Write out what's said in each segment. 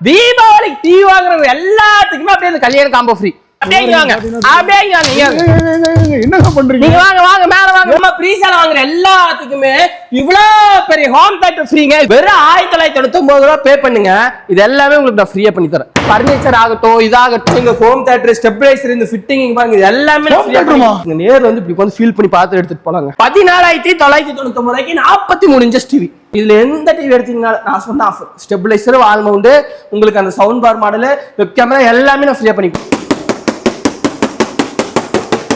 தீபாவளிக்கு டிவி வாங்குறவங்க எல்லாத்துக்குமே அப்படியே இந்த கல்யாண காம்போ ஃப்ரீ என்னங்க பண்றீங்க? நீங்க வாங்க வாங்க மேல வாங்க. நம்ம ப்ரீசேல வாங்குற எல்லாத்துக்குமே இவ்வளவு பெரிய ஹோம் தேட்டர் ஃப்ரீங்க வெறும் ஆயிரத்தி தொள்ளாயிரத்தி தொண்ணூத்தி ஒன்பது ரூபா பே பண்ணுங்க. இது எல்லாமே உங்களுக்கு நான் ஃப்ரீயா பண்ணி தரேன். பர்னிச்சர் ஆகட்டும் இதாகட்டும் இங்க ஹோம் தேட்டர் ஸ்டெபிலைசர் இந்த ஃபிட்டிங் பாருங்க இது எல்லாமே? நீங்க நேர்ல வந்து இப்படி வந்து ஃபீல் பண்ணி பார்த்து எடுத்துட்டு போலாங்க. பதினாலாயிரத்தி தொள்ளாயிரத்தி தொண்ணூத்தி ரூபாய்க்கு நாற்பத்தி மூணு இன்ச்சஸ் டிவி இதுல எந்த டிவி எடுத்தீங்கனாலும் நான் சொன்ன ஆஃபர் ஸ்டெபிலைசர் வால் மவுண்ட் உங்களுக்கு அந்த sound bar model web camera எல்லாமே நான் ஃப்ரீயா பண்ணி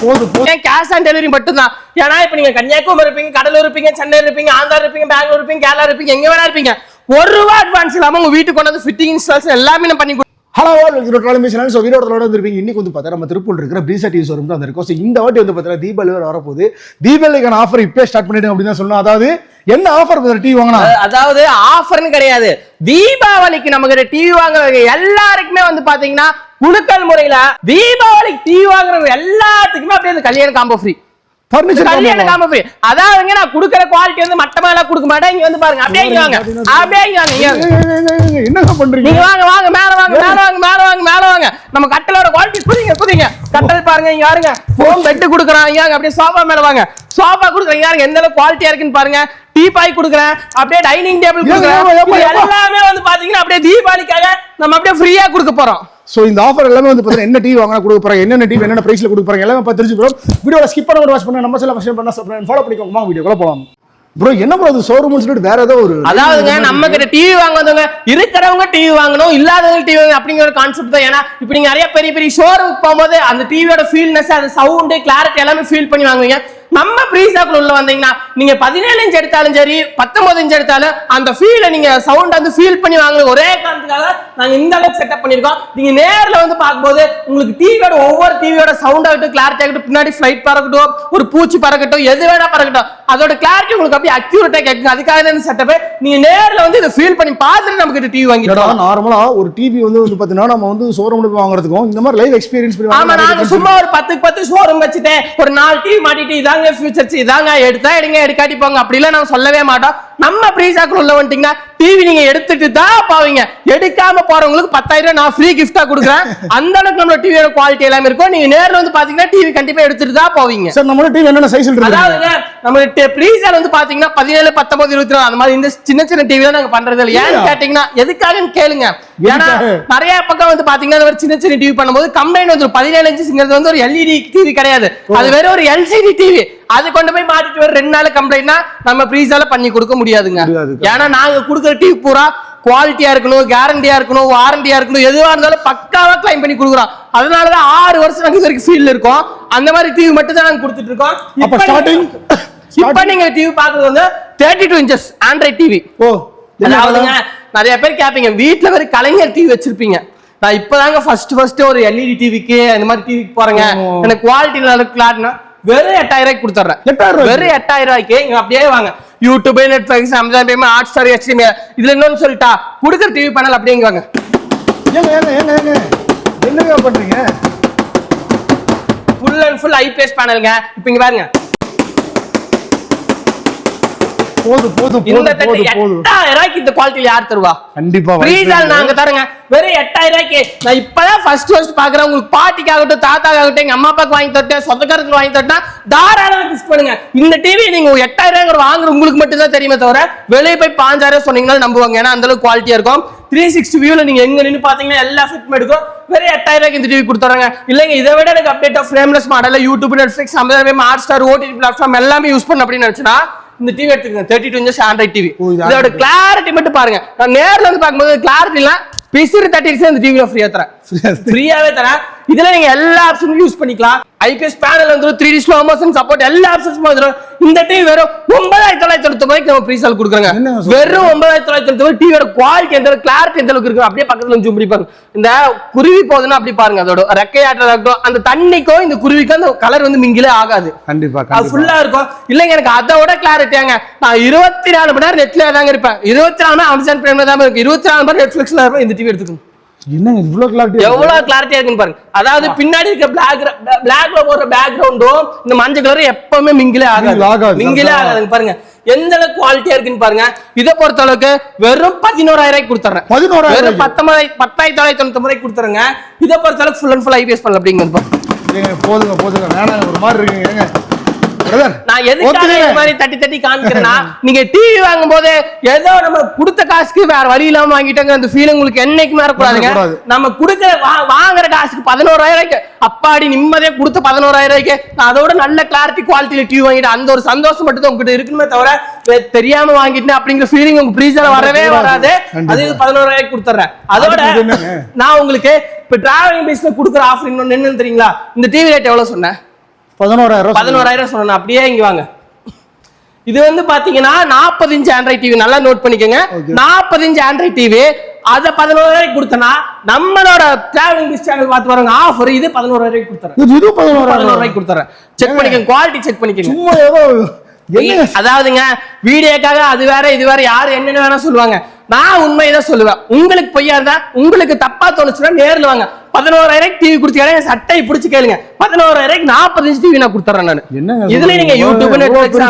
போதும் போதும் கேஷ் ஆன் டெலிவரி மட்டும்தான்? ஏன்னா இப்ப நீங்க கன்னியாகுமரி இருப்பீங்க கடலூர் இருப்பீங்க சென்னை இருப்பீங்க ஆந்திரா இருப்பீங்க பெங்களூர் இருப்பீங்க கேரளா இருப்பீங்க எங்க வேணா இருப்பீங்க. ஒரு ரூபா அட்வான்ஸ் இல்லாம உங்க வீட்டுக்கு கொண்டு வந்து ஃபிட்டிங் இன்ஸ்டால்ஸ் எல்லாமே நான் பண்ணி ஹலோ ட்ராலிமேஷன் ஸோ வீரோட வந்திருப்பீங்க. இன்னைக்கு வந்து பார்த்தா நம்ம திருப்பூர் இருக்கிற பிரீசா டிவி ஷோரூம் தான் வந்திருக்கோம். ஸோ இந்த வாட்டி வந்து பார்த்தீங்கன்னா தீபாவளி வேற வரப்போகுது. தீபாவளிக்கான ஆஃபர் இப்பே ஸ்டார்ட் பண்ணிட்டு அப்படின்னு தான் சொல்லணும். அதாவது என்ன ஆஃபர் டிவி வாங்கினா? அதாவது ஆஃபர்னு கிடையாது. தீபாவளிக்கு நம்ம கிட்ட டிவி வாங்குறவங்க எல்லாருக்குமே வந்து பாத்தீங்கன்னா குலுக்கல் முறையில தீபாவளிக்கு டிவி வாங்குறவங்க எல்லாத்துக்குமே அப்படியே இந்த கல்யாண காம்போ ஃப்ரீ கல்யாண காம்போ ஃப்ரீ அதாவதுங்க நான் கொடுக்குற குவாலிட்டி வந்து மட்டமா எல்லாம் கொடுக்க மாட்டேன். இங்க வந்து பாருங்க. அப்படியே இங்க வாங்க. அப்படியே இங்க வாங்க. வாங்க. என்னங்க பண்றீங்க? நீங்க வாங்க வாங்க. மேல வாங்க மேல வாங்க மேல வாங்க மேல வாங்க. நம்ம கட்டலோட குவாலிட்டி குதிங்க குதிங்க கட்டல் பாருங்க இங்க பாருங்க. ஃபோம் பெட் குடுக்குறான். இங்க அப்படியே சோஃபா மேல வாங்க. சோஃபா குடுக்குறேன். யாருங்க எந்த அளவுக்கு குவாலிட்டியா இருக்குன்னு பாருங்க. டீ பாய் குடுக்குறேன். அப்படியே டைனிங் டேபிள் குடுக்குறேன். எல்லாமே வந்து பாத்தீங்கன்னா அப்படியே தீபாவளிக்காக நம்ம அப்படியே ஃப்ரீயா கொடுக்க போறோம். ஸோ இந்த ஆஃபர் எல்லாமே வந்து பார்த்தீங்கன்னா என்ன டிவி வாங்கினா கொடுக்க போறாங்க என்னென்ன டிவி என்னென்ன பிரைஸ்ல கொடுக்க போறாங்க எல்லாமே பார்த்து தெரிஞ்சு போகிறோம் வீடியோல ஸ்கிப் பண்ண வாட்ச் பண்ண. நம்ம சில ஃபஸ்ட் பண்ண ஃபாலோ பண்ணிக்கோங்க. வீடியோக்குள்ள போகலாம் ப்ரோ என்ன ப்ரோ அது ஷோரூம் சொல்லிட்டு வேற ஏதோ ஒரு அதாவதுங்க நம்ம கிட்ட டிவி வாங்குறவங்க இருக்கிறவங்க டிவி வாங்கணும் இல்லாதவங்க டிவி வாங்கணும் அப்படிங்கிற ஒரு கான்செப்ட் தான். ஏன்னா இப்போ நீங்க நிறைய பெரிய பெரிய ஷோரூம் போகும்போது அந்த டிவியோட ஃபீல்னஸ் அந்த சவுண்டு கிளாரிட்டி எல்லாமே ஃபீல் பண்ணி வாங்குவீங்க. நம்ம ப்ரீசாக்குள்ள உள்ள வந்தீங்கன்னா நீங்க பதினேழு இன்ச் எடுத்தாலும் சரி பத்தொன்பது இன்ச் எடுத்தாலும் அந்த ஃபீலை நீங்க சவுண்ட் வந்து ஃபீல் பண்ணி வாங்குற ஒரே காரணத்துக்காக நாங்க இந்த அளவுக்கு செட்டப் பண்ணிருக்கோம் நீங்க நேர்ல வந்து பார்க்கும்போது உங்களுக்கு டிவியோட ஒவ்வொரு டிவியோட சவுண்ட் ஆகட்டும் கிளாரிட்டி ஆகட்டும் பின்னாடி ஃபிளைட் பறக்கட்டும் ஒரு பூச்சி பறக்கட்டும் எது வேணா பறக்கட்டும் அதோட கிளாரிட்டி உங்களுக்கு அப்படியே அக்யூரேட்டா கேட்கும் அதுக்காக தான் செட்டப் நீங்க நேர்ல வந்து இதை ஃபீல் பண்ணி பார்த்துட்டு நம்ம கிட்ட டிவி வாங்கிட்டோம் நார்மலா ஒரு டிவி வந்து வந்து பார்த்தீங்கன்னா நம்ம வந்து ஷோரூம்ல போய் வாங்குறதுக்கும் இந்த மாதிரி லைவ் எக்ஸ்பீரியன்ஸ் ஆமா difference சும்மா ஒரு பத்துக்கு பத்து ஷோரூம் வச்சுட்டு ஒரு நாலு டிவி மாட்டிட்டு இதாங்க ஃபியூச்சர்ஸ் இதாங்க எடுத்தா எடுங்க எடுக்காட்டி போங்க. அப்படிலாம் நம்ம சொல்லவே மாட்டோம். நம்ம ப்ரீசாக்குள்ள உள்ள வந்துட்டீங்கன்னா டிவி நீங்க எடுத்துட்டு தான் போவீங்க. எடுக்காம போறவங்களுக்கு பத்தாயிரம் நான் ஃப்ரீ கிஃப்டா கொடுக்குறேன். அந்த அளவுக்கு நம்ம டிவியோட குவாலிட்டி எல்லாமே இருக்கும். நீங்க நேர்ல வந்து பாத்தீங்கன்னா டிவி கண்டிப்பா எடுத்துட்டு தான் போவீங்க. சார் நம்மளோட டிவி என்னென்ன சைஸ்ல இருக்கு? அதாவதுங்க நம்ம ப்ரீசர் வந்து பாத்தீங்கன்னா பதினேழு பத்தொன்பது இருபத்தி நாலு அந்த மாதிரி இந்த சின்ன சின்ன டிவி தான் நாங்க பண்றது இல்லை. ஏன்னு? கேட்டீங்கன்னா எதுக்காகன்னு கேளுங்க. ஏன்னா? நிறைய பக்கம் வந்து பாத்தீங்கன்னா சின்ன சின்ன டிவி பண்ணும்போது கம்பைன் வந்து பதினேழு இன்ச்சுங்கிறது வந்து ஒரு எல்இடி டிவி கிடையாது. அது வெறும் ஒரு எல்சிடி டிவி அது கொண்டு போய் மாட்டிட்டு ஒரு ரெண்டு நாள் கம்ப்ளைண்ட்னா நம்ம ப்ரீஸால பண்ணி கொடுக்க முடியாதுங்க. முடியாது. ஏன்னா நாங்க கொடுக்குற டிவி பூரா குவாலிட்டியா இருக்கணும் கேரண்டியா இருக்கணும் வாரண்டியா இருக்கணும் எதுவா இருந்தாலும் பக்காவா கிளைம் பண்ணி கொடுக்குறோம். அதனாலதான் ஆறு வருஷம் நாங்க வரைக்கும் ஃபீல்ட்ல இருக்கோம். அந்த மாதிரி டிவி மட்டும் தான் நாங்க கொடுத்துட்டு இருக்கோம். அப்ப இப்ப நீங்க- இப்ப நீங்க டிவி பாக்குறது வந்து thirty two inches Android TV ஓ அதாவதுங்க நிறைய பேர் கேப்பீங்க வீட்ல வெறும் கலைஞர் டிவி வச்சிருப்பீங்க. நான் இப்பதாங்க ஃபர்ஸ்ட் ஃபர்ஸ்ட் ஒரு எல்இடி டிவிக்கு இந்த மாதிரி டிவிக்கு போறேங்க. எனக்கு குவாலிட்டி நல்ல கிளாட்னா வெறும் எட்டாயிரம் ரூபாய்க்கு ரூபாய்க்கு? வெறும் எட்டாயிரம் ரூபாய்க்கு இங்க அப்படியே வாங்க. யூடியூப் நெட்ஃபிளிக்ஸ் அமேசான் பேமே ஹாட் ஸ்டார் ஹெச்டிஎம் இதுல இன்னொன்னு சொல்லிட்டா கொடுக்குற டிவி பேனல் அப்படியே இங்க வாங்க. ஏங்க ஏங்க ஏங்க ஏங்க? என்னங்க பண்றீங்க? ஃபுல் அண்ட் ஃபுல் ஐபிஎஸ் பேனலுங்க இப்போ இங்க பாருங்க. போதும் போதும் இந்த போதும் எட்டாயிரம் ரூபாய்க்கு இந்த குவாலிட்டியில யார் தருவா? கண்டிப்பா இல்லை. நாங்க தரங்க. வெறும் எட்டாயிரம் ரூபாய்க்கு நான் இப்பதான் ஃபர்ஸ்ட் ஃபர்ஸ்ட் பாக்குறேன். உங்களுக்கு பாட்டிக்காகட்டும் தாத்தாக்காகட்டும் எங்க அம்மா அப்பாக்கு வாங்கி தட்டேன் சொந்தக்காரங்களுக்கு வாங்கி தட்டா தாராளமா கிஸ் பண்ணுங்க. இந்த டிவி நீங்க எட்டாயிரம் ரூபாய் வாங்குற உங்களுக்கு மட்டும் தான் தெரியுமே தவிர வெளியே போய் பாஞ்சாயிரம் சொன்னீங்கன்னா நம்புவாங்க. ஏன்னா அந்த அளவுக்கு குவாலிட்டியா இருக்கும். த்ரீ சிக்ஸ்டி வியூல நீங்க எங்க நின்னு பாத்தீங்கன்னா எல்லா ஃபிட் எடுக்கும். வெறும் எட்டாயிரம் ரூபாய்க்கு இந்த டிவி கொடுத்துறாங்க. இல்லைங்க இதை விட எனக்கு update frameless model YouTube Netflix Amazon Hotstar OTT platform எல்லாமே யூஸ் பண்ண அப்படின்னு நினைச்சுன்னா இந்த டிவி எடுத்துக்கங்க. Thirty two inches Android TV இதோட கிளாரிட்டி மட்டும் பாருங்க. நான் நேர்ல வந்து பார்க்கும்போது கிளாரிட்டி எல்லாம் பிசிறு தட்டி இந்த டிவில ஃப்ரீயா தரேன். ஃப்ரீயாவே தரேன். இதுல நீங்க எல்லா ஆப்ஷனும் யூஸ் பண்ணிக்கலாம். ஐபிஎஸ் பேனல் வந்துரும். Three D slow motion support எல்லா ஆப்ஷன்ஸும் வந்துரும். இந்த டிவி வெறும் ஒன்பதாயிரத்தி தொள்ளாயிரத்தி தொண்ணூத்தி ரூபாய்க்கு நம்ம ஃப்ரீ சால் கொடுக்குறாங்க? வெறும் ஒன்பதாயிரத்தி தொள்ளாயிரத்தி தொண்ணூத்தி டிவியோட குவாலிட்டி எந்த கிளாரிட்டி எந்த அளவுக்கு இருக்கு அப்படியே பக்கத்துல ஜூம் பண்ணி பாருங்க. இந்த குருவி போகுதுன்னா அப்படி பாருங்க அதோட ரெக்கையாட்டதாகட்டும் அந்த தண்ணிக்கும் இந்த குருவிக்கும் அந்த கலர் வந்து மிங்கிலே ஆகாது. கண்டிப்பா அது ஃபுல்லா இருக்கும். இல்லைங்க எனக்கு அதை விட கிளாரிட்டியாங்க நான் இருபத்தி நாலு மணி நேரம் நெட்ல தாங்க இருப்பேன். இருபத்தி நாலு மணி அமேசான் பிரைம்ல தான் இருக்கு இருபத்தி நாலு மணி நெட்ஃபிளிக்ஸ்ல இருப்பேன். இந்த டிவி எடுத்துக்கணும் என்னங்க இவ்வளவு கிளாரிட்டி எவ்வளவு கிளாரிட்டியா இருக்குன்னு பாருங்க. அதாவது பின்னாடி இருக்க பிளாக் பிளாக்ல போடுற பேக்ரவுண்டும் இந்த மஞ்சள் கலர் எப்பவுமே மிங்கிலே ஆகாது. மிங்கிலே. ஆகாதுங்க பாருங்க. எந்த அளவுக்கு குவாலிட்டியா இருக்குன்னு பாருங்க. இதை பொறுத்த அளவுக்கு வெறும் பதினோராயிரம் ரூபாய்க்கு கொடுத்துறேன். பதினோராயிரம் வெறும் ரூபாய்க்கு. பத்தொன்பதாயிரத்தி பத்தாயிரத்தி தொள்ளாயிரத்தி தொண்ணூத்தி ரூபாய்க்கு கொடுத்துறேங்க. இதை பொறுத்த அளவுக்கு ஃபுல் அண்ட் ஃபுல் ஐபிஎஸ் பண்ணல அப்படிங்கிறது போதுங்க போதுங்க. வேணாங்க ஒரு மாதிரி இருக்குங்க நான் எதுக்காக இந்த மாதிரி தட்டி தட்டி காமிக்கிறேன்னா நீங்க டிவி வாங்கும் போது ஏதோ நம்ம கொடுத்த காசுக்கு வேற வழி இல்லாம வாங்கிட்டாங்க அந்த ஃபீல் உங்களுக்கு என்னைக்குமே வரக்கூடாதுங்க. வரக்கூடாது. நம்ம கொடுக்கிற வாங்குற காசுக்கு பதினோராயிரம் ரூபாய்க்கு அப்பாடி நிம்மதியா கொடுத்த பதினோராயிரம் ரூபாய்க்கு அதோட நல்ல கிளாரிட்டி குவாலிட்டியில டிவி வாங்கிட்டு அந்த ஒரு சந்தோஷம் மட்டும் தான் உங்ககிட்ட இருக்குமே தவிர தெரியாம வாங்கிட்டேன் அப்படிங்கிற ஃபீலிங் உங்க ப்ரீசர்ல வரவே வராது. அது பதினோராயிரம் கொடுத்துறேன் அதோட? நான் உங்களுக்கு இப்ப டிராவலிங் பேஸ்ல கொடுக்குற ஆஃபர் இன்னொன்னு என்னன்னு தெரியுங்களா? இந்த டிவி ரேட் எவ்வளவு சொன்னேன்? பதினோராயிரம் பதினோராயிரம் சொன்னேன் அப்படியே இங்க வாங்க. இது வந்து பாத்தீங்கன்னா 40 இன்ச் ஆண்ட்ராய்ட் டிவி நல்லா நோட் பண்ணிக்கோங்க. 40 இன்ச் ஆண்ட்ராய்ட் டிவி அத பதினோராயிரம் கொடுத்தனா நம்மளோட டிராவலிங் பிஸ் சேனல் பார்த்து பாருங்க. ஆஃபர் இது பதினோராயிரம் கொடுத்துறேன். இது பதினோராயிரம் கொடுத்துறேன். செக் பண்ணிக்கோங்க. குவாலிட்டி செக் பண்ணிக்கோங்க. சும்மா ஏதோ அதாவதுங்க வீடியோக்காக அது வேற இது வேற யாரு என்னென்ன வேணா சொல்லுவாங்க. நான் உண்மையதான் சொல்லுவேன். உங்களுக்கு பொய்யா இருந்தா உங்களுக்கு தப்பா தோணுச்சுன்னா நேர்ல வாங்க. பதினோராயிரம் டிவி கொடுத்தீங்க சட்டையை பிடிச்சு கேளுங்க. பதினோராயிரம் நாற்பது இன்ச் டிவி நான் கொடுத்துறேன் நான். இதுல நீங்க? யூடியூப் நெட்ஃபிளிக்ஸ்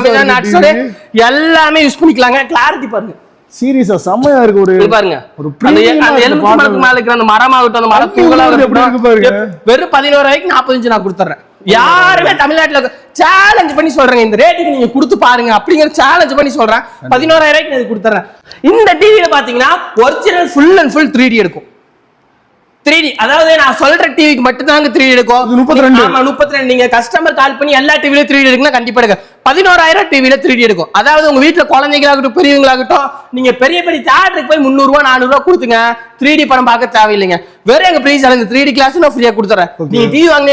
எல்லாமே யூஸ் பண்ணிக்கலாங்க. கிளாரிட்டி பாருங்க. சீரியஸா செம்மையா இருக்கு ஒரு பாருங்க. ஒரு அந்த அந்த. மரத்துக்கு மேல இருக்கிற அந்த அந்த ஊத்துறது எப்படி இருக்கு பாருங்க. இருக்கட்டும் வெறும் பதினோராயிரம் நாற்பது இன்ச் நான் கொடுத்துறேன் யாருமே தமிழ்நாட்டுல சேலஞ்ச் பண்ணி சொல்றேங்க. இந்த ரேட்டுக்கு நீங்க கொடுத்து பாருங்க. அப்படிங்கிற சேலஞ்ச் பண்ணி சொல்றேன். பதினோராயிரம் நான் இது கொடுத்துறேன் இந்த டிவில பாத்தீங்கன்னா original full and full three D இருக்கும் த்ரீ டி அதாவது நான் சொல்ற டிவிக்கு மட்டும் தாங்க த்ரீ டி இருக்கும் இது 32. ஆமா முப்பத்தி ரெண்டு நீங்க கஸ்டமர் கால் பண்ணி எல்லா டிவிலும் த்ரீ டி இருக்குன்னா கண்டிப்பா எடுக்க பதினோராயிரம் டிவில த்ரீ டி இருக்கும் அதாவது உங்க வீட்டுல குழந்தைங்களாகட்டும் பெரியவங்களாகட்டும் நீங்க பெரிய பெரிய தேட்டருக்கு போய் முந்நூறு ரூபா நானூறு ரூபா கொடுத்துங்க. த்ரீ டி படம் பார்க்க தேவையில்லைங்க. வெறும் எங்க ப்ரீஸ் இந்த த்ரீ டி கிளாஸ் நான் ஃப்ரீயா கொடுத்துறேன். நீங்க டிவி வாங்க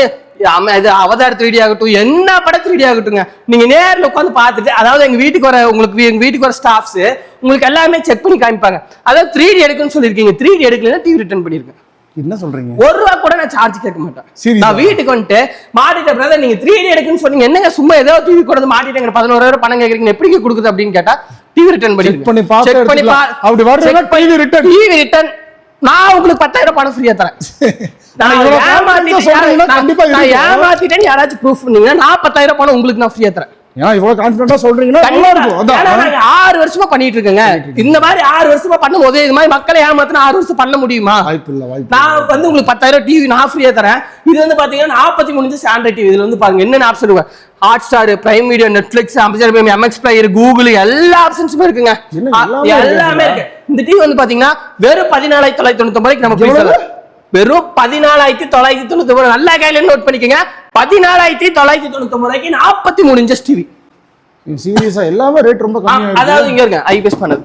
இது அவதார் த்ரீ டி ஆகட்டும் என்ன படம் த்ரீ டி ஆகட்டுங்க நீங்க நேர்ல உட்காந்து பார்த்துட்டு அதாவது எங்க வீட்டுக்கு வர உங்களுக்கு எங்க வீட்டுக்கு வர ஸ்டாஃப்ஸ் உங்களுக்கு எல்லாமே செக் பண்ணி காமிப்பாங்க. அதாவது த்ரீ டி எடுக்குன்னு சொல்லியிருக்கீங்க. த்ரீ டி எடுக்கலன்னா டிவி ரிட்டர்ன் பண்ணிருக்கேன் என்ன சொல்றீங்க ஒரு ரூபா கூட நான் சார்ஜ் கேட்க மாட்டேன் ஆ? நான் வீட்டுக்கு வந்துட்டு மாட்டிட்ட பிரதர் நீங்க த்ரீ டி எடுக்குன்னு சொன்னீங்க என்னங்க சும்மா ஏதோ டிவி கொண்டு மாட்டிட்டேங்க பதினோராயிரம் பணம் கேக்குறீங்க எப்படி கொடுக்குது அப்படின்னு கேட்டா டிவி ரிட்டர்ன் பண்ணி செக் பண்ணி பார்த்து எடுத்துக்கலாம். அப்படி வரலன்னா TV return. டிவி ரிட்டர்ன் நான் உங்களுக்கு பத்தாயிரம் பணம் ஃப்ரீயா தரேன் நான் நான் இவ்வளவு ஏமாத்திட்டு confident ஆ சொல்றீங்கன்னா நான் கண்டிப்பா நான் இருக்கும். ஏமாத்திட்டேன்னு யாராச்சும் ப்ரூஃப் பண்ணீங்கன்னா நான் பத்தாயிரம் பணம் உங்களுக்கு நான் ஃப்ரீயா தரேன் ஏன் இவ்வளவு கான்பிடண்டா சொல்றீங்கன்னா நல்லா இருக்கும். ஏன்னா ஆறு வருஷமா பண்ணிட்டு இருக்கேங்க. இந்த மாதிரி ஆறு வருஷமா பண்ணும் போது இது மாதிரி மக்களை ஏமாத்தினா ஆறு வருஷம் பண்ண முடியுமா? வாய்ப்பு இல்ல வாய்ப்பு நான் வந்து உங்களுக்கு பத்தாயிரம் டிவி நான் ஃப்ரீயா தரேன். இது வந்து பாத்தீங்கன்னா நாற்பத்தி மூணு ஆண்ட்ராய்ட் டிவி இதுல வந்து பாருங்க என்னென்ன ஆப்ஷன் இருக்கு? Hotstar prime video Netflix Amazon MX player Google எல்லா ஆப்ஷன்ஸுமே இருக்குங்க. எல்லாமே இருக்கு? இந்த டிவி வந்து பாத்தீங்கன்னா வெறும் பதினாலாயிரத்தி தொள்ளாயிரத்தி தொண்ணூத்தி நம்ம வெறும் பதினாலாயிரத்தி தொள்ளாயிரத்தி தொண்ணூத்தி ஒன்பது நல்லா கையில நோட் பண்ணிக்கோங்க. பதினாலாயிரத்தி தொள்ளாயிரத்தி தொண்ணூத்தி ஒன்பதுக்கு நாற்பத்தி மூணு இன்ச்சஸ் டிவி சீரியஸா எல்லாமே ரேட் ரொம்ப அதாவது இங்க இருங்க ஐபிஎஸ் பண்ணது.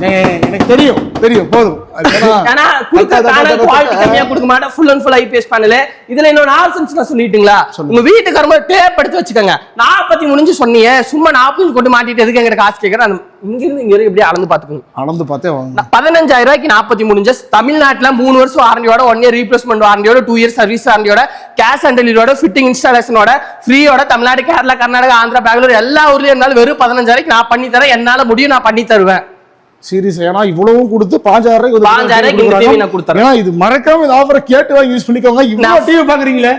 எனக்கு தெரியும். தெரியும் போதும். ஏன்னா- ஆனா கொடுக்க தட்டா, குவாலிட்டி. கம்மியா கொடுக்க மாட்டேன். Full and full IPS panel இதுல இன்னொரு ஆப்ஷன்ஸ் நான் சொல்லிட்டுங்களா? உங்க வீட்டுக்கு வரும்போது டேப் எடுத்து வச்சுக்கோங்க. நாற்பத்தி முடிஞ்சு சொன்னீங்க. சும்மா நாற்பது கொண்டு மாட்டிட்டு எதுக்கு எங்கிட்ட காசு கேட்கறேன் இங்க இருந்து இங்க வரைக்கும் இப்படியே அளந்து பாத்துக்கோங்க அளந்து பார்த்தே பதினஞ்சாயிரம் ரூபாய்க்கு நாற்பத்தி மூணு இன்ச்சஸ் தமிழ்நாட்டுல மூணு வருஷம் வாரண்டியோட ஒன் இயர் ரீப்ளேஸ்மெண்ட் வாரண்டியோட டூ இயர் சர்வீஸ் வாரண்டியோட கேஷ் ஆன் டெலிவரியோட ஃபிட்டிங் இன்ஸ்டாலேஷனோட ஃப்ரீயோட தமிழ்நாடு கேரளா கர்நாடகா ஆந்திரா பெங்களூர் எல்லா ஊர்லயும் இருந்தாலும் வெறும் பதினஞ்சாயிரம் நான் பண்ணி தரேன் என்னால முடியும் நான் பண்ணி தருவேன். சீரியஸ் ஏன்னா இவ்வளவும் கொடுத்து பாஞ்சாயிரம் பாஞ்சாயிரம். ஏன்னா இது மறக்காம இந்த ஆஃபரை கேட்டு வாங்கி யூஸ் பண்ணிக்கோங்க. இவ்வளவு டிவி பாக்குறீங்களே?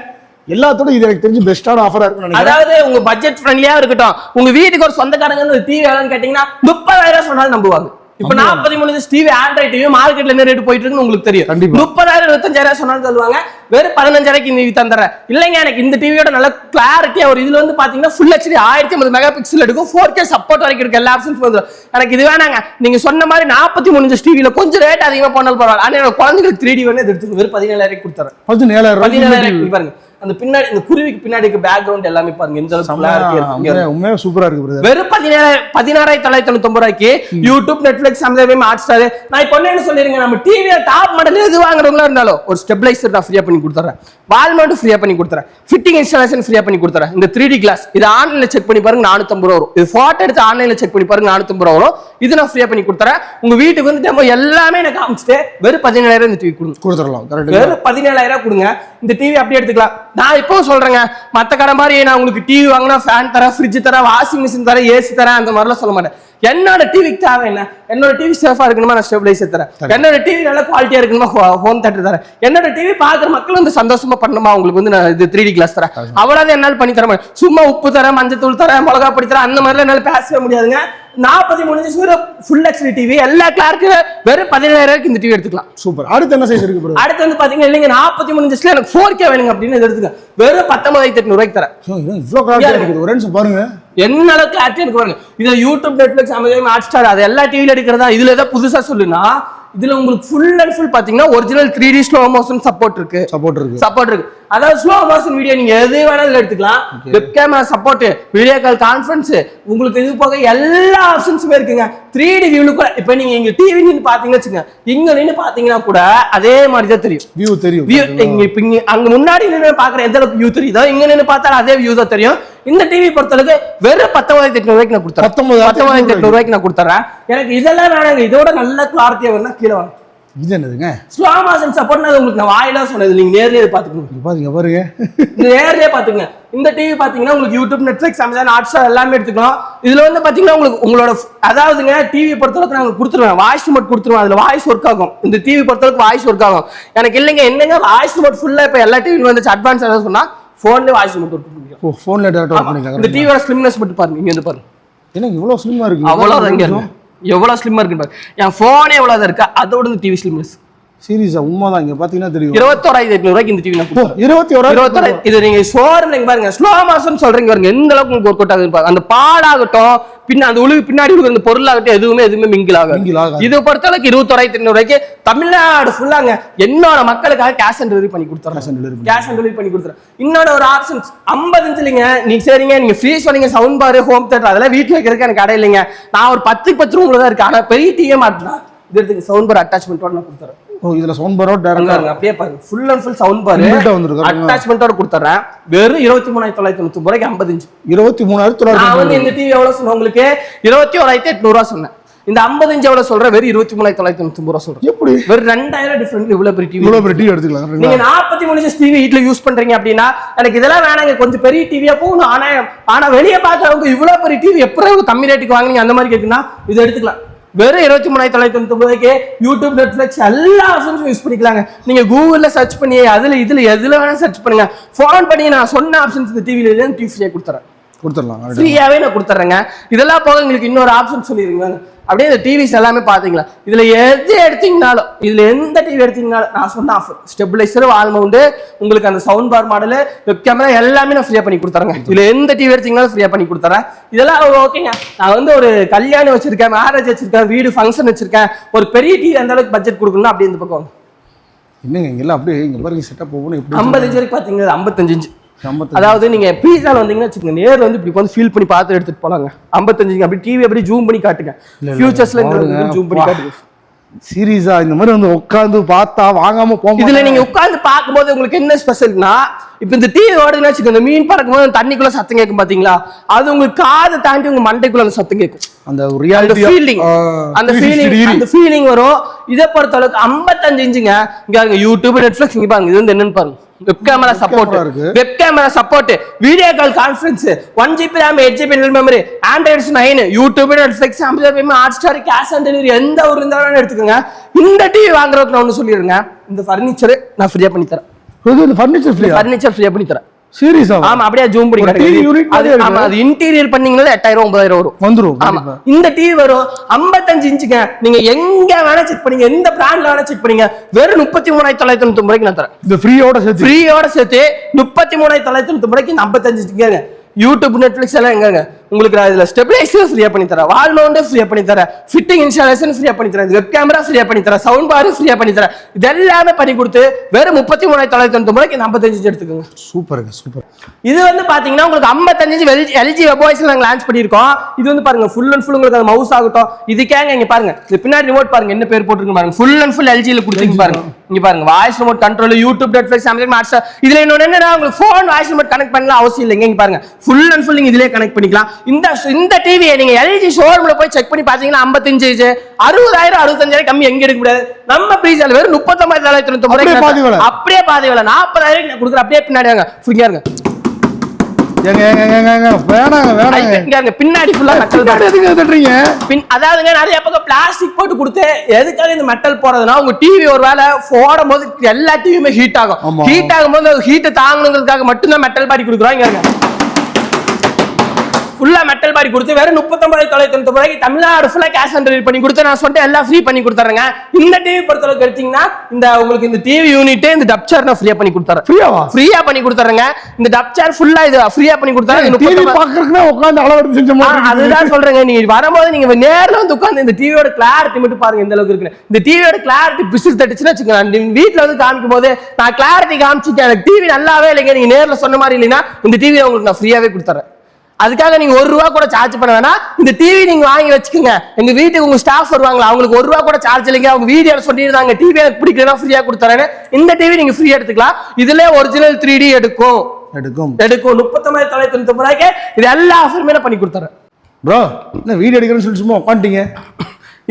எல்லாத்தோட இது எனக்கு தெரிஞ்சு பெஸ்டான ஆஃபரா நினைக்கிறேன். அதாவது உங்க பட்ஜெட் ஃப்ரெண்ட்லியா இருக்கட்டும். உங்க வீட்டுக்கு ஒரு சொந்தக்காரங்க டிவி எவ்வளவு கேட்டீங்கன்னா முப்பதாயிரம் சொன்னாலும் நம்புவாங்க. இப்ப நாற்பத்தி மூணு டிவி ஆண்ட்ராய்ட் டிவி மார்க்கெட்ல என்ன ரேட் போயிட்டு இருக்குன்னு உங்களுக்கு தெரியும். முப்பதாயிரம் இருபத்தஞ்சாயிரம் சொன்னாலும் சொல்லுவாங்க வெறும் பதினஞ்சாயிரக்கு இந்த தந்துறேன் இல்லைங்க எனக்கு இந்த டிவியோட நல்ல கிளாரிட்டியா ஒரு இதுல வந்து பாத்தீங்கன்னா ஃபுல் ஹெச்டி ஆயிரத்தி ஐம்பது மெகா பிக்சல் எடுக்கும். ஃபோர் கே சப்போர்ட் வரைக்கும் இருக்கு எல்லா ஆப்ஷன்ஸ் வந்துடும் எனக்கு இது வேணாங்க. நீங்க சொன்ன மாதிரி நாற்பத்தி மூணு டிவில கொஞ்சம் ரேட் அதிகமா போனாலும் பரவாயில்ல. ஆனா என்னோட குழந்தைங்களுக்கு த்ரீ டி வேணும் இது எடுத்துங்க வெறும் பதினேழாயிரம் கொடுத்துறேன். பதினேழாயிரம் பதினேழாயிரம் பாருங்க. அந்த பின்னாடி இந்த குருவிக்கு பின்னாடி பேக்ரவுண்ட் எல்லாமே பாருங்க. எந்த அளவுக்கு சூப்பரா இருக்கு வெறும் பதினேழாயிரம் பதினாறாயிரத்தி தொள்ளாயிரத்தி தொண்ணூத்தி ரூபாய்க்கு YouTube Netflix Amazon Hotstar நான் இப்போ என்ன சொல்லிருங்க நம்ம டிவியை டாப் மாடல் எது வாங்குறவங்களா இருந்தாலும் ஒரு ஸ்டெபிளைசர் நான் ஃப்ரீயா பண்ணி கொடுத்துறேன். வால் மவுண்ட் ஃப்ரீயா பண்ணி கொடுத்துறேன். ஃபிட்டிங் இன்ஸ்டாலேஷன் ஃப்ரீயா பண்ணி கொடுத்துறேன். இந்த த்ரீ டி கிளாஸ் இது ஆன்லைன்ல செக் பண்ணி பாருங்க நானூத்தம்பது ரூபா வரும். இது போட்டோ எடுத்து ஆன்லைன்ல செக் பண்ணி பாருங்க நானூத்தம்பது ரூபா வரும். இது நான் ஃப்ரீயா பண்ணி கொடுத்துறேன். உங்க வீட்டுக்கு வந்து டெமோ எல்லாமே எனக்கு காமிச்சிட்டு வெறும் பதினேழாயிரம் இந்த டிவி கொடுங்க. கொடுத்துடலாம் வெறும் பதினேழாயிரம் கொடுங்க. இந்த டிவி அப்படியே எடுத்துக்கலாம். நான் இப்போ சொல்றேங்க. மத்த கடை மாதிரி நான் உங்களுக்கு டிவி வாங்கினா ஃபேன் தரேன் ஃப்ரிட்ஜ் தரேன் வாஷிங் மிஷின் தரேன் ஏசி தரேன் அந்த மாதிரிலாம் சொல்ல மாட்டேன். என்னோட டிவிக்கு தேவை என்ன? என்னோட டிவி சேஃபா இருக்கணுமா? நான் ஸ்டெபிலைசர் தரேன். என்னோட டிவி நல்ல குவாலிட்டியா இருக்கணுமா? ஹோம் தேட்டர் தரேன். என்னோட டிவி பாக்குற மக்கள் வந்து சந்தோஷமா பண்ணணுமா உங்களுக்கு வந்து நான் இது த்ரீ டி கிளாஸ் தரேன். அவ்வளவு என்னால பண்ணி தர முடியும். சும்மா உப்பு தரேன் மஞ்சத்தூள் தரேன் மிளகா பொடி தரேன் அந்த மாதிரிலாம் என்னால பேசவே முடியாதுங்க. நாற்பத்தி மூணு இன்ச்சு ஃபுல் ஹெச்டி டிவி எல்லா கிளாருக்கு வெறும் பதினேழாயிரம் இந்த டிவி எடுத்துக்கலாம். சூப்பர். அடுத்து என்ன சைஸ் இருக்கு அடுத்து வந்து பாத்தீங்கன்னா இல்லைங்க நாற்பத்தி மூணு இன்ச்சுல எனக்கு ஃபோர் கே வேணுங்க அப்படின்னு இது எடுத்துக்க. வெறும் பத்தொன்பதாயிரத்தி எட்நூறு ரூபாய்க்கு தரேன் இவ்வளோ கிளாரிட்டி இருக்குது? ஒரு நிமிஷம் பாருங்க. என்ன அளவுக்கு கிளாரிட்டி எனக்கு பாருங்க. இதுல YouTube Netflix Amazon Hotstar அது எல்லா டிவில எடுக்கிறதா? இதுல ஏதாவது புதுசா சொல்லுனா இதுல உங்களுக்கு ஃபுல் அண்ட் ஃபுல் பாத்தீங்கன்னா original three D slow motion support இருக்கு. சப்போர்ட் இருக்கு. சப்போர்ட் இருக்கு. அதாவது ஸ்லோ மோஷன் வீடியோ நீங்க எது வேணாலும் எடுத்துக்கலாம். Web camera support video call conference உங்களுக்கு இது போக எல்லா ஆப்ஷன்ஸுமே இருக்குங்க. த்ரீ டி வியூல கூட இப்போ நீங்க இங்க டிவி நின்று பாத்தீங்கன்னு வச்சுங்க இங்க நின்று பாத்தீங்கன்னா கூட அதே மாதிரி தான் தெரியும். வியூ தெரியும். வியூ இங்க இப்ப இங்க அங்க முன்னாடி நின்று பாக்குற எந்த அளவுக்கு வியூ தெரியுதோ இங்க நின்று பார்த்தாலும் அதே வியூ தான் தெரியும். இந்த டிவி பொறுத்தளவுக்கு வெறும் பத்தொன்பதாயிரத்தி எட்நூறு ரூபாய்க்கு நான் கொடுத்தேன் பத்தொன்பதாயிரத்தி பத்தொன்பதாயிரத்தி எட்நூறு ரூபாய்க்கு நான் கொடுத்துறேன். எனக்கு இதெல்லாம் வேணாங்க. இதோட நல்ல கிளாரிட்டியா வேணா கீழே வாங்க. இது என்னதுங்க? ஸ்லோ மோஷன் சப்போர்ட் உங்களுக்கு நான் வாயிலா சொன்னது. நீங்க நேர்லயே பாத்துக்கணும் பாருங்க பாருங்க. நேர்லயே பாத்துங்க இந்த டிவி பாத்தீங்கன்னா உங்களுக்கு YouTube Netflix Amazon Hotstar எல்லாமே எடுத்துக்கலாம். இதுல வந்து பாத்தீங்கன்னா உங்களுக்கு உங்களோட அதாவதுங்க டிவி பொறுத்தளவுக்கு நாங்க கொடுத்துருவேன். வாய்ஸ் மோட் கொடுத்துருவோம் அதுல வாய்ஸ் ஒர்க் ஆகும். இந்த டிவி பொறுத்தளவுக்கு வாய்ஸ் ஒர்க் ஆகும். எனக்கு இல்லைங்க என்னங்க வாய்ஸ் மோட் ஃபுல்லா இப்ப எல்லா டிவிலும் வந்துச்சு. அட்வான்ஸ் ஏதாவது சொன்னா போன்ல வாய்ஸ் மோட் ஒர்க் பண்ணிக்கலாம். ஃபோன்ல டேரக்ட் ஒர்க் இந்த பண்ணிக்கலாம் டிவியோட ஸ்லிம்னஸ் மட்டும் பாருங்க. இங்க இருந்து பாருங்க. என்ன இவ்வளோ ஸ்லிம்மா இருக்கு? அவ்வளவு எவ்வளோ ஸ்லிம்மாக இருக்குன்னு ஸ்லிம்மா இருக்கு? பாருங்க என் போனே இருக்கா அதோட டிவி ஸ்லிம்னஸ் சீரியஸா உண்மைதான். இங்க பாத்தீங்கன்னா தெரியும். இருபத்தோராயிரத்தி எட்நூறு ரூபாய்க்கு இந்த டிவி. இருபத்தி ஓராயிரம் இருபத்தோராயிரம் இது நீங்க ஷோரூம்ல இங்க பாருங்க. ஸ்லோ மாசம் சொல்றீங்க பாருங்க. எந்த அளவுக்கு உங்களுக்கு ஒர்க் அவுட் ஆகுது அந்த பாடாகட்டும் பின்ன அந்த உழுகு பின்னாடி இருக்கிற அந்த பொருளாகட்டும் எதுவுமே எதுவுமே மிங்கில் ஆகாது. இது பொறுத்தளவுக்கு இருபத்தோராயிரத்தி எண்ணூறு ரூபாய்க்கு தமிழ்நாடு ஃபுல்லாங்க என்னோட மக்களுக்காக கேஷ் ஆன் டெலிவரி பண்ணி கொடுத்துறேன். கேஷ் ஆன் டெலிவரி பண்ணி கொடுத்துறேன். இன்னொரு ஒரு ஆப்ஷன்ஸ் ஐம்பது இல்லைங்க. நீங்க சரிங்க. நீங்க ஃப்ரீ சொன்னீங்க. சவுண்ட் பாரு ஹோம் தேட்டர் அதெல்லாம் வீட்டுல வைக்கிறதுக்கு எனக்கு கடை இல்லைங்க. நான் ஒரு பத்துக்கு பத்து ரூம்ல தான் இருக்கேன். ஆனா பெரிய டிஎம் மாட்டேன் இது எடுத்துங்க சவுண்ட் பார் அட்டாச்மெண்ட்டோட நான் கொடுத்துறேன். ஓ இதுல சவுண்ட் பரோ அங்க டேரக்டா அப்படியே பாருங்க ஃபுல் அண்ட் ஃபுல் சவுண்ட் பாரு. வந்திருக்கு. அட்டாச்மெண்டோட கொடுத்துறேன். வெறும் இருபத்தி மூணாயிரத்தி தொள்ளாயிரத்தி தொண்ணூத்தி ரூபாய்க்கு ஐம்பது இன்ச் இருபத்தி மூணாயிரத்தி நான் வந்து இந்த டிவி எவ்வளவு சொன்னேன் உங்களுக்கு? இருபத்தி ஓராயிரத்தி எட்நூறு ரூபா சொன்னேன். இந்த ஐம்பது இன்ச் எவ்வளவு சொல்றேன்? வெறும் இருபத்தி மூணாயிரத்தி தொள்ளாயிரத்தி தொண்ணூத்தி ரூபா சொல்றேன். எப்படி? வெறும் ரெண்டாயிரம் டிஃபரெண்ட் இவ்வளவு பெரிய டிவி இவ்வளோ பெரிய டிவி எடுத்துக்கலாம். நீங்க? நாற்பத்தி மூணு இன்ச் டிவி வீட்டுல யூஸ் பண்றீங்க அப்படின்னா எனக்கு இதெல்லாம் வேணாங்க. கொஞ்சம் பெரிய டிவியா போகணும். ஆனா ஆனா வெளியே பார்க்கறவங்க இவ்வளவு பெரிய டிவி எப்படி இவ்வளவு கம்மி ரேட்டுக்கு வாங்குனீங்க. அந்த மாதிரி கேக்குன்னா இது எடுத்துக்கலாம். வெறும் இருபத்தி மூணாயிரத்தி தொள்ளாயிரத்தி தொண்ணூத்தி யூடியூப் நெட்ஃபிளிக்ஸ் எல்லா ஆப்ஷன்ஸும் யூஸ் பண்ணிக்கலாங்க. நீங்க கூகுளில் சர்ச் பண்ணி அதுல இதுல எதுல வேணா சர்ச் பண்ணுங்க. ஃபோன் பண்ணி நான் சொன்ன ஆப்ஷன்ஸ் இந்த டிவில டிவி கொடுத்துறேன். கொடுத்துடலாம். ஃப்ரீயாவே நான் கொடுத்துட்றேங்க இதெல்லாம் போக உங்களுக்கு இன்னொரு ஆப்ஷன் சொல்லிருங்க. அப்படியே இந்த டிவிஸ் எல்லாமே பாத்தீங்களா? இதுல எது எடுத்தீங்கனாலும் இதுல எந்த டிவி எடுத்தீங்கனாலும் நான் சொன்ன ஆஃபர் ஸ்டெபிலைசர் வால் மவுண்ட் உங்களுக்கு அந்த sound bar model web camera எல்லாமே நான் ஃப்ரீயா பண்ணி கொடுத்துறேங்க. இதுல எந்த டிவி எடுத்தீங்கனாலும் ஃப்ரீயா பண்ணி கொடுத்துறேன். இதெல்லாம் ஓகேங்க. நான் வந்து ஒரு கல்யாணம் வச்சிருக்கேன் மேரேஜ் வச்சிருக்கேன் வீடு ஃபங்க்ஷன் வச்சிருக்கேன். ஒரு பெரிய டிவி அந்த அளவுக்கு பட்ஜெட் கொடுக்கணும் அப்படியே இந்த பக்கம். என்னங்க இங்க எல்லாம் அப்படியே இங்க பாருங்க செட்டப் ஒவ்வொன்றும் எப்படி ஐம்பது இன்ச்சு வரைக்கும் ஐம்பத்தஞ்சு இன்ச்சு. ஐம்பத்தஞ்சு. அதாவது நீங்க பீஸால வந்தீங்கன்னா வச்சுக்கோங்க நேர்ல வந்து இப்படி உட்காந்து ஃபீல் பண்ணி பார்த்து எடுத்துட்டு போலாங்க. ஐம்பத்தஞ்சு அப்படி டிவி அப்படி ஜூம் பண்ணி காட்டுங்க. ஃபியூச்சர்ஸ்ல ஜூம் பண்ணி. காட்டுங்க. சீரியஸா இந்த மாதிரி வந்து உட்காந்து பார்த்தா வாங்காம போக இதுல நீங்க உட்கார்ந்து பார்க்கும்போது உங்களுக்கு என்ன ஸ்பெஷல்னா இப்ப இந்த டிவி ஓடுதுன்னு வச்சுக்கோங்க இந்த மீன் பறக்கும் போது தண்ணிக்குள்ள சத்தம் கேட்கும் பாத்தீங்க அது உங்களுக்கு காதை தாண்டி உங்க மண்டைக்குள்ள அந்த சத்தம் கேட்கும். அந்த ரியாலிட்டி ஃபீலிங் அந்த ஃபீலிங் அந்த ஃபீலிங் வரும். இதை பொறுத்த அளவுக்கு 55 இன்ச்சுங்க. இங்க யூடியூப் நெட்ஃபிளிக்ஸ் இங்க பாருங்க இது வந்து என்னன்னு பாருங்க. Web camera support. Web camera support video call conference one GB RAM eight GB memory androids nine YouTube Netflix Amazon Hotstar cash on delivery எந்த ஒரு இருந்தாலும் எடுத்துக்கோங்க. இந்த டிவி வாங்குறதுக்கு நான் ஒன்று சொல்லிடுங்க இந்த ஃபர்னிச்சர் நான் ஃப்ரீயா பண்ணி தரேன் ஃபர்னிச்சர் ஃப்ரீயா ஃபர்னிச்சர் ஃப்ரீயா பண்ணி தரேன் சீரியஸா ஆமா அப்படியே ஜூம் பண்ணி அது. ஆமா இன்டீரியர் பண்ணீங்கன்னா எட்டாயிரம் ஒன்பதாயிரம் வரும். வந்துரும் ஆமா. இந்த டிவி வரும் 55 இன்ச்சுங்க நீங்க எங்க வேணா செக் பண்ணீங்க எந்த பிராண்ட்ல வேணா செக் பண்ணீங்க வெறும் முப்பத்தி மூணாயிரத்தி தொள்ளாயிரத்தி தொண்ணூத்தி ரூபாய்க்கு நான் தரேன். இந்த ஃப்ரீயோட சேர்த்து. ஃப்ரீயோட சேர்த்து முப்பத்தி மூணாயிரத்தி தொள்ளாயிரத்தி தொண்ணூத்தி ரூபாய்க்கு 55 இன்ச்சுங்க யூடியூப் நெட்ஃபிளிக்ஸ் எல்லாம் எங்கங்க? உங்களுக்கு நான் இதுல ஸ்டெபிலைசர் ஃப்ரீயா பண்ணி தரேன். வால் மவுண்ட் ஃப்ரீயா பண்ணி தரேன். ஃபிட்டிங் இன்ஸ்டாலேஷன் ஃப்ரீயா பண்ணி தரேன். வெப் கேமரா ஃப்ரீயா பண்ணி தரேன். சவுண்ட் பார் ஃப்ரீயா பண்ணி தரேன். இது எல்லாமே பண்ணி கொடுத்து வெறும் முப்பத்தி மூணாயிரத்தி தொள்ளாயிரத்தி 55 இன்ச் எடுத்துக்கோங்க. சூப்பருங்க சூப்பர். இது வந்து பாத்தீங்கன்னா உங்களுக்கு 55 இன்ச் எல்ஜி வெப் வாய்ஸ்ல நாங்க லான்ச் பண்ணியிருக்கோம். இது வந்து பாருங்க ஃபுல் அண்ட் ஃபுல் உங்களுக்கு அந்த மவுஸ் ஆகட்டும். இதுக்கேங்க இங்க பாருங்க. இது பின்னாடி ரிமோட் பாருங்க என்ன பேர் போட்டுருக்கு பாருங்க. ஃபுல் அண்ட் ஃபுல் எல்ஜில கொடுத்தீங்க பாருங்க. இங்க பாருங்க voice remote control YouTube Netflix Amazon Hotstar இதுல இன்னொன்னு என்னன்னா உங்களுக்கு ஃபோன் வாய்ஸ் ரிமோட் கனெக்ட் பண்ணலாம் அவசியம் இல்லைங்க. இங்க பாருங்க ஃபுல் அண்ட் ஃபுல் நீங்க இதுலயே கனெக்ட் பண்ணிக்கலாம். இந்த இந்த டிவியை நீங்க எல்ஜி ஷோரூம்ல போய் செக் பண்ணி பாத்தீங்கன்னா ஐம்பத்தஞ்சு அறுபதாயிரம் அறுபத்தஞ்சாயிரம் கம்மி எங்க எடுக்க முடியாது நம்ம பிரீசால வெறும் முப்பத்தொன்பது தொள்ளாயிரத்தி பாதி விலை. தொண்ணூத்தி அப்படியே பாதி விலை நாற்பதாயிரம் நான் கொடுக்குறேன். அப்படியே பின்னாடி வாங்க. ஃப்ரீயா இருங்க. பின்னாடி அதாவதுங்க நிறைய பக்கம் பிளாஸ்டிக் போட்டு கொடுத்து எதுக்காக இந்த மெட்டல் போறதுன்னா உங்க டிவி ஒரு வேளை போடும் போது எல்லா டிவியுமே ஹீட் ஆகும். ஹீட் ஆகும்போது ஹீட்டை தாங்கணுங்கிறதுக்காக மட்டும்தான் மெட்டல் பாடி கொடுக்குறோம். இங்க இருங்க ஃபுல்லா மெட்டல் பாடி கொடுத்து வெறும் முப்பத்தொன்பது தொள்ளாயிரத்தி தொண்ணூத்தி ரூபாய்க்கு தமிழ்நாடு ஃபுல்லா கேஷ் ஆன் டெலிவரி பண்ணி கொடுத்து நான் சொல்லிட்டு எல்லாம் ஃப்ரீ பண்ணி கொடுத்துறேங்க. இந்த டிவி பொறுத்தளவுக்கு எடுத்தீங்கன்னா இந்த உங்களுக்கு இந்த டிவி யூனிட் இந்த டப்சர் நான் ஃப்ரீயா பண்ணி கொடுத்துறேன். ஃப்ரீயாவா ஃப்ரீயா பண்ணி கொடுத்துறேங்க. இந்த டப்சர் ஃபுல்லா இது ஃப்ரீயா பண்ணி கொடுத்துறேன் இது டிவி 39 பாக்குறதுக்குன்னா உட்காந்து அளவெடுத்து செஞ்ச மாதிரி. அதுதான் சொல்றேங்க. நீங்க வரும்போது நீங்க நேர்ல வந்து உட்கார்ந்து இந்த டிவியோட கிளாரிட்டி மட்டும் பாருங்க எந்த அளவுக்கு இருக்குன்னு. இந்த டிவியோட கிளாரிட்டி பிசில் தட்டுச்சுன்னு வச்சுக்கோங்க வீட்ல வந்து காமிக்கும் போது நான் கிளாரிட்டி காமிச்சிட்டேன். எனக்கு டிவி நல்லாவே இல்லைங்க. நீங்க நேர்ல சொன்ன மாதிரி இல்லைன்னா இந்த டிவி உங்களுக்கு நான் ஃப்ரீயாவே கொடுத்துறேன். அதுக்காக நீங்க ஒரு ரூபா கூட சார்ஜ் பண்ண வேணாம். இந்த டிவி நீங்க வாங்கி வச்சுக்கோங்க. எங்க வீட்டுக்கு உங்க ஸ்டாஃப் வருவாங்களா அவங்களுக்கு ஒரு ரூபா கூட சார்ஜ் இல்லைங்க. அவங்க வீடியோல சொல்லியிருந்தாங்க டிவி எனக்கு பிடிக்கலன்னா ஃப்ரீயா கொடுத்துறேன்னு. இந்த டிவி நீங்க ஃப்ரீயா எடுத்துக்கலாம். இதுல ஒரிஜினல் த்ரீ டி எடுக்கும். எடுக்கும். எடுக்கும். முப்பத்தொன்பது தொள்ளாயிரத்தி தொண்ணூத்தி ரூபாய்க்கு இது எல்லா ஆஃபருமே பண்ணி கொடுத்துறேன். ப்ரோ என்ன வீடியோ எடுக்கிறேன்னு சொல்லி சும்மா உட்காந்துட்டீங்க?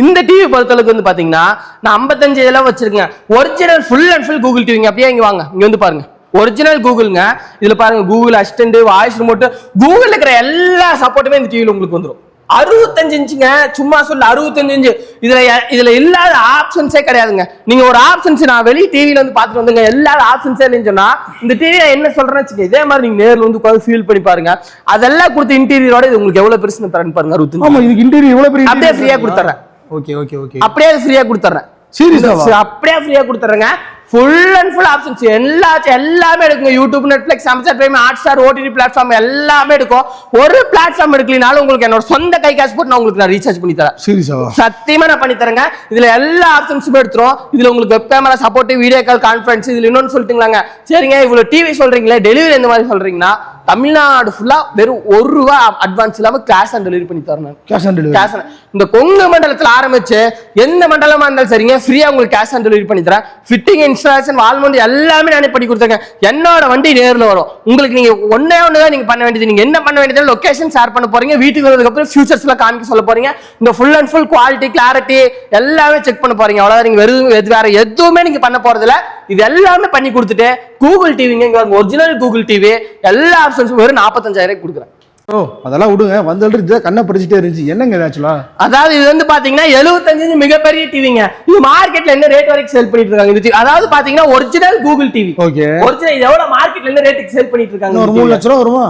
இந்த டிவி பொறுத்தளவுக்கு வந்து பாத்தீங்கன்னா நான் 55 இதெல்லாம் வச்சிருக்கேன். Original full and full Google டிவிங்க அப்படியே இங்க வாங்க. இங்க வந்து பாருங்க. ஒரிஜினல் கூகுள்ங்க இதுல பாருங்க Google assistant voice remote Google இருக்கிற எல்லா சப்போர்ட்டுமே இந்த டிவில உங்களுக்கு வந்துரும். அறுபத்தஞ்சு இன்ச்சுங்க. சும்மா சொல்ல அறுபத்தஞ்சு இன்ச்சு. இதுல இதுல இல்லாத ஆப்ஷன்ஸே கிடையாதுங்க. நீங்க ஒரு ஆப்ஷன்ஸ் நான் வெளிய டிவில வந்து பார்த்துட்டு வந்துங்க எல்லா ஆப்ஷன்ஸே இல்லைன்னு சொன்னா இந்த டிவியை என்ன சொல்றேன்னு இதே மாதிரி நீங்க நேர்ல வந்து உட்காந்து ஃபீல் பண்ணி பாருங்க. அதெல்லாம் கொடுத்த இன்டீரியரோட இது உங்களுக்கு எவ்வளவு பெருசுன்னு தரேன்னு பாருங்க அறுபத்தஞ்சு. ஆமா இதுக்கு இன்டீரியர் இவ்வளவு பெரிய அப்படியே ஃப்ரீயா? கொடுத்துறேன் ஓகே ஓகே ஓகே. அப்படியே ஃப்ரீயா கொடுத்துறேன் சீரியஸாவா சரி, அப்படியே ஃப்ரீயா கொடுத்துறேங்க ஃபுல் அண்ட் ஃபுல் ஆப்ஷன்ஸ் எல்லா எல்லாமே எடுக்குங்க. YouTube Netflix Amazon Prime Hotstar OTT platform எல்லாமே எடுக்கும். ஒரு பிளாட்ஃபார்ம் எடுக்கலினாலும் உங்களுக்கு என்னோட சொந்த கை காசு போட்டு நான் உங்களுக்கு நான் ரீசார்ஜ் பண்ணி தரேன். சீரியஸாவா சத்தியமா நான் பண்ணி தரேங்க. இதுல எல்லா ஆப்ஷன்ஸுமே எடுத்துரும். இதுல உங்களுக்கு web camera support video call conference இதுல இன்னொன்னு சொல்லிட்டுங்களாங்க. சரிங்க இவ்வளவு டிவி சொல்றீங்களே டெலிவரி எந்த மாதிரி சொல்றீங்கன்னா தமிழ்நாடு ஃபுல்லா வெறும் ஒரு ரூபா அட்வான்ஸ் இல்லாம கேஷ் ஆன் டெலிவரி பண்ணி நான். கேஷ் ஆன் டெலிவரி கேஷ் இந்த கொங்கு மண்டலத்துல ஆரம்பிச்சு எந்த மண்டலமா இருந்தாலும் சரிங்க ஃப்ரீயா உங்களுக்கு கேஷ் ஆன் டெலிவரி பண்ணி தரேன். ஃபிட்டிங் இன்ஸ்டாலேஷன் வால்மௌண்ட் எல்லாமே நானே பண்ணி கொடுத்துருக்கேன். என்னோட வண்டி நேர்ல வரும். உங்களுக்கு நீங்க ஒண்ணே ஒண்ணு தான் நீங்க பண்ண வேண்டியது. நீங்க என்ன பண்ண வேண்டியது லொகேஷன் ஷேர் பண்ண போறீங்க. வீட்டுக்கு வந்ததுக்கு அப்புறம் ஃபியூச்சர்ஸ்ல காமிக்க சொல்ல போறீங்க. இந்த full and full quality clarity எல்லாமே செக் பண்ண போறீங்க. அவ்வளவுதான். நீங்க வெறும் எது வேற எதுவுமே நீங்க பண்ண போறது இல்ல இது எல்லாமே பண்ணி கொடுத்துட்டு கூகுள் டிவிங்க ஒரிஜினல் கூகுள் டிவி எல்லா ஆப்ஷன்ஸும் வெறும் நாற்பத்தஞ்சாயிரம் கொடுக்குறேன். ஓ அதெல்லாம் விடுங்க. வந்தாலும் இதை கண்ணை படிச்சுட்டே இருந்துச்சு. என்னங்க ஆக்சுவலா அதாவது இது வந்து பாத்தீங்கன்னா 75 இன்ச் மிகப்பெரிய டிவிங்க இது மார்க்கெட்ல என்ன ரேட் வரைக்கும் சேல் பண்ணிட்டு இருக்காங்க? இது. அதாவது பாத்தீங்கன்னா original Google TV okay original இது எவ்வளவு மார்க்கெட்ல என்ன ரேட்டுக்கு சேல் பண்ணிட்டு இருக்காங்க? ஒரு மூணு TV? லட்ச ரூபா வருமா?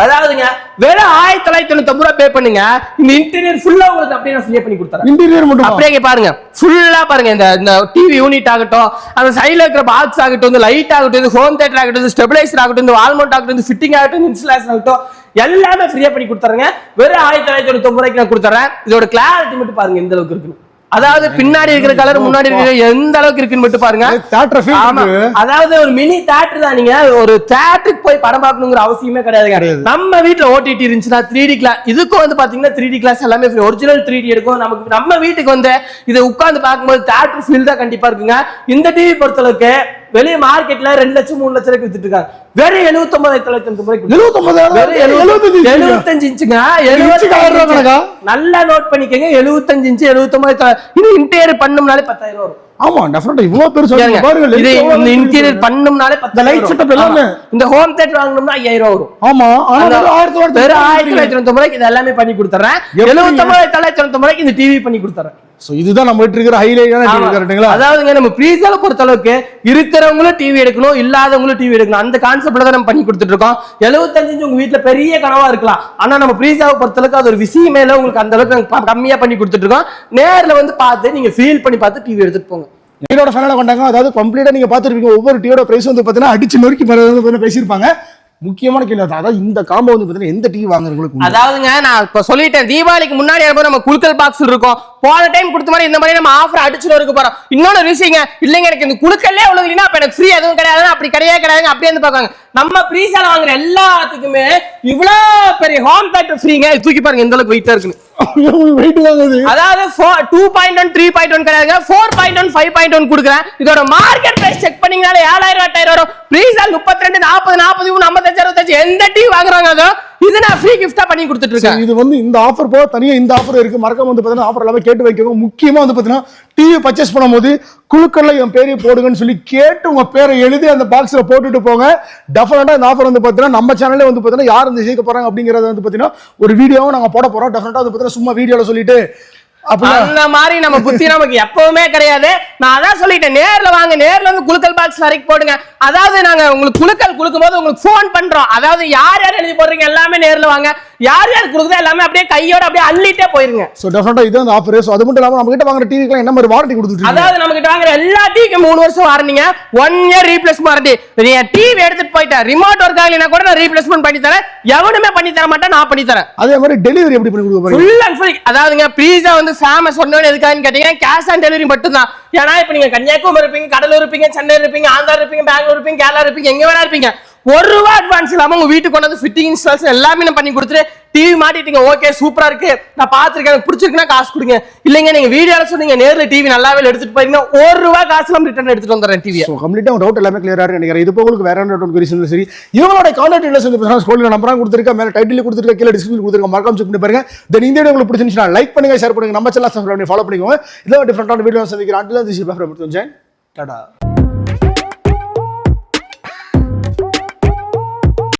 அதாவதுங்க வெறும் ஆயிரத்தி தொள்ளாயிரத்தி தொண்ணூத்தி ரூபாய் பே பண்ணுங்க. இந்த இன்டீரியர் ஃபுல்லா உங்களுக்கு அப்படியே நான் ஃப்ரீயா பண்ணி கொடுத்துறேன். இன்டீரியர் மட்டும்? அப்படியே பாருங்க. ஃபுல்லா பாருங்க இந்த இந்த டிவி யூனிட் ஆகட்டும் அந்த சைடுல இருக்கிற பாக்ஸ் ஆகட்டும் இந்த லைட் ஆகட்டும் இந்த ஹோம் தேட்டர் ஆகட்டும் இந்த ஸ்டெபிலைசர் ஆகட்டும் இந்த வால்மௌண்ட் ஆகட்டும் இந்த ஃபிட்டிங் ஆகட்டும் இன்ஸ்டாலேஷன் ஆகட்டும் எல்லாமே ஃப்ரீயா பண்ணி கொடுத்துறேங்க. வெறும் ஆயிரத்தி தொள்ளாயிரத்தி தொண்ணூத்தி ரூபாய்க்கு நான் கொடுத்துறேன். இதோட கிளாரிட்டி மட்டும் பாருங்க எந்த அளவுக்கு இருக்குன்னு. அதாவது பின்னாடி இருக்கிற கலர் முன்னாடி இருக்கிற எந்த அளவுக்கு இருக்குன்னு மட்டும் பாருங்க. அதாவது ஒரு மினி தேட்டர் தான் நீங்க ஒரு தேட்டருக்கு போய் படம் பார்க்கணுங்கிற அவசியமே கிடையாது. நம்ம வீட்ல ஓடிடி இருந்துச்சுன்னா த்ரீ டி கிளாஸ் இதுக்கும் வந்து பாத்தீங்கன்னா த்ரீ டி கிளாஸ் எல்லாமே ஒரிஜினல் த்ரீ டி இருக்கும் நமக்கு நம்ம வீட்டுக்கு வந்து இதை உட்கார்ந்து பார்க்கும்போது தேட்டர் ஃபீல் தான் கண்டிப்பா இருக்குங்க. இந்த டிவி பொறுத்தளவுக்கு வெளிய மார்க்கெட்ல ரெண்டு லட்சம் மூணு லட்சம் ரூபாய்க்கு வித்துட்டு இருக்காங்க. வெறும் எழுபத்தொன்பதாயிரத்தி தொள்ளாயிரத்தி ரூபாய்க்கு எழுபத்தொன்பதாயிரம் எழுபத்தஞ்சு இன்ச்சுங்க. கணக்கா? நல்லா நோட் பண்ணிக்கங்க. எழுபத்தஞ்சு இன்ச்சு எழுபத்தொன்பது இது இன்டீரியர் பண்ணோம்னாலே பத்தாயிரம் வரும். ஆமா டெஃபினட்டா இவ்வளவு பேர் சொல்லுங்க. பாருங்க, இது இந்த. இன்டீரியர் பண்ணோம்னாலே light வரும். setup எல்லாமே. இந்த ஹோம் தேட்டர் வாங்கணும்னா ஐயாயிரம் ரூபாய் வரும். ஆமா. ஆனா ஆயிரத்தி தொள்ளாயிரத்தி ஆயிரத்தி தொள்ளாயிரத்தி தொண்ணூத்தி ரூபாய்க்கு இது எல்லாமே பண்ணி கொடுத்துறேன்? எழுபத்தொன்பது தொள்ளாயிரத்தி தொண்ணூத்தி ரூபாய்க்கு இந்த டிவி பண்ணி கொடுத்துறேன். So, இதுதான் நம்ம இருக்கிற ஹைலைட்டான டிவி ஆமா. கரெக்ட்டுங்களா அதாவதுங்க நம்ம ப்ரீசால பொறுத்த அளவுக்கு இருக்கிறவங்களும் டிவி எடுக்கணும் இல்லாதவங்களும் டிவி எடுக்கணும். அந்த கான்செப்ட்ல தான் நம்ம பண்ணி கொடுத்துட்டு இருக்கோம் எழுபத்தஞ்சு உங்க வீட்ல பெரிய கனவா இருக்கலாம். ஆனா நம்ம ப்ரீசாவை பொறுத்த அளவுக்கு அது ஒரு விஷயமே இல்ல உங்களுக்கு அந்த அளவுக்கு நாங்க ப- கம்மியா பண்ணி கொடுத்துட்டு இருக்கோம் நேர்ல வந்து பார்த்து நீங்க ஃபீல் பண்ணி பார்த்து டிவி எடுத்துட்டு போங்க. டிவியோட ஃபேனோட கொண்டாங்க. அதாவது கம்ப்ளீட்டா நீங்க பாத்துருப்பீங்க ஒவ்வொரு டிவியோட பிரைஸ் வந்து பாத்தீங்கன்னா அடிச்சு நொறுக்கி பேசியிருப்பாங்க. முக்கியமான கேள்வி அதாவது இந்த காம்போ வந்து பார்த்தீங்கன்னா எந்த டிவி வாங்குறவங்களுக்கு அதாவதுங்க நான் இப்போ சொல்லிட்டேன் தீபாவளிக்கு முன்னாடி வரும்போது நம்ம குழுக்கள் பாக்ஸ் இருக்கும். போன டைம் கொடுத்த மாதிரி இந்த மாதிரி நம்ம ஆஃபர் அடிச்சுட்டு இருக்க போறோம். இன்னொன்று விஷயங்க இல்லைங்க எனக்கு இந்த குலுக்கல்லே அவ்வளவு இல்லைன்னா அப்ப எனக்கு ஃப்ரீ எதுவும் கிடையாது அப்படி கிடையாது கிடையாது அப்படியே வந்து பார்ப்பாங்க நம்ம ப்ரீசால வாங்குற எல்லாத்துக்குமே இவ்வளோ பெரிய ஹோம் தேட்டர் ஃப்ரீங்க தூக்கி பாருங்க எந்த அளவுக்கு வெயிட்டாக இருக்குன்னு. அதாவது two point one three point one கிடையாது four point one five point one கொடுக்குறேன். இதோட மார்க்கெட் பிரைஸ் செக் பண்ணீங்கனாலே ஏழாயிரம் எட்டாயிரம் வரும். ப்ரீசால் முப்பத்தி ரெண்டு நாற்பது நாற்பது மூணு ஐம்பத்தஞ்சு அறுபத்தஞ்சு எந்த டிவி வாங்குறாங்க இது நான் ஃப்ரீ கிஃப்டா பண்ணி கொடுத்துட்டு இருக்கேன். இது வந்து இந்த ஆஃபர் போக தனியா இந்த ஆஃபர் இருக்கு. மறக்காம வந்து பார்த்தீங்கன்னா ஆஃபர் எல்லாமே கேட்டு வைக்கணும். முக்கியமா வந்து பார்த்தீங்கன்னா டிவி பர்ச்சேஸ் பண்ணும்போது குழுக்கள்ல என் பேரையும் போடுங்கன்னு சொல்லி கேட்டு உங்க பேரை எழுதி அந்த பாக்ஸ்ல போட்டுட்டு போங்க. டெஃபினட்டா இந்த ஆஃபர் வந்து பார்த்தீங்கன்னா நம்ம சேனல்ல வந்து பார்த்தீங்கன்னா யார் இந்த ஜெயிக்க போறாங்க அப்படிங்கறத வந்து பார்த்தீங்கன்னா ஒரு வீடியோவும் நாங்க போட போறோம். டெஃபினட்டா வந்து பார்த்தீங்கன்னா சும்மா வீடியோல சொல்லிட்டு அந்த மாதிரி நம்ம புத்தி நமக்கு எப்பவுமே கிடையாது. நான் அதான் சொல்லிட்டேன் நேர்ல வாங்க நேர்ல வந்து குலுக்கல் பாக்ஸ் வரைக்கும் போடுங்க. அதாவது நாங்க உங்களுக்கு குலுக்கல் குழுக்கும் போது உங்களுக்கு போன் பண்றோம். அதாவது யார் யார் எழுதி போடுறீங்க எல்லாமே நேர்ல வாங்க. யார் யார் குடுக்குதோ எல்லாமே அப்படியே கையோட அப்படியே அள்ளிட்டே போயிருங்க. ஸோ டெஃபினட்டா இது அந்த ஆஃபர் ஸோ அது மட்டும் இல்லாம நம்ம கிட்ட வாங்குற டிவிக்கெல்லாம் என்ன மாதிரி வாரண்டி கொடுத்துட்டு? அதாவது நம்ம கிட்ட வாங்குற எல்லா டிவிக்கு மூணு வருஷம் வாரண்டிங்க ஒன் இயர் ரீப்ளேஸ் வாரண்டி நீங்க டிவி எடுத்துட்டு போயிட்டேன் ரிமோட் ஒர்க் ஆகலைன்னா கூட நான் ரீப்ளேஸ்மெண்ட் பண்ணி தரேன். எவனுமே பண்ணி தர மாட்டேன் நான் பண்ணி தரேன். அதே மாதிரி டெலிவரி எப்படி பண்ணி கொடுக்க ஃபுல் அண்ட் ஃபுல் அதாவதுங்க பீஸா வந்து ஃபேமஸ் சொன்னோன்னு எதுக்கான்னு கேட்டீங்கன்னா கேஷ் ஆன் டெலிவரி மட்டும் தான் ஏன்னா இப்போ நீங்க கன்னியாகுமரி இருப்பீங்க கடலூர் இருப்பீங்க சென்னை இருப்பீங்க ஆந்திரா இருப்பீங்க பெங்களூர் இருப்பீங்க கேரளா இருப்பீங்க எங்க வேணா இருப்பீங்க. ஒரு ரூபா அட்வான்ஸ் இல்லாம உங்க வீட்டுக்கு கொண்டு வந்து ஃபிட்டிங் இன்ஸ்டால்ஸ் எல்லாமே நான் பண்ணி கொடுத்துட்டு டிவி மாட்டிட்டீங்க. ஓகே சூப்பரா இருக்கு. நான் பாத்துருக்கேன் எனக்கு பிடிச்சிருக்குன்னா காசு கொடுங்க. இல்லைங்க நீங்க வீடியோல சொன்னீங்க நேர்ல டிவி நல்லாவே எடுத்துட்டு போயிருந்தீங்க ஒரு ரூபா காசு எல்லாம் ரிட்டர்ன் எடுத்துட்டு வந்துடுறேன் டிவி கம்ப்ளீட்டா டவுட் எல்லாமே கிளியரா நினைக்கிறேன். இது போக உங்களுக்கு வேற என்ன டவுட் குறிச்சு சரி இவங்களோட கான்டாக்ட் டீடைல்ஸ் வந்து பார்த்தீங்கன்னா ஸ்கூல்ல நம்பரா கொடுத்துருக்க மேல டைட்டில் கொடுத்துருக்க கீழே டிஸ்கிரிப்ஷன் கொடுத்துருக்க மறக்காம செக் பண்ணி பாருங்க. தென் இந்த வீடியோ உங்களுக்கு பிடிச்சிருந்துச்சுன்னா லைக் பண்ணுங்க ஷேர் பண்ணுங்க. நம்ம சேனல் சப்ஸ்கிரைப் பண்ணி ஃபாலோ பண்ணிக்கோங்க. இதில் டிஃபரெண்டான வீடியோ சந்திக்கிறேன். Until this tata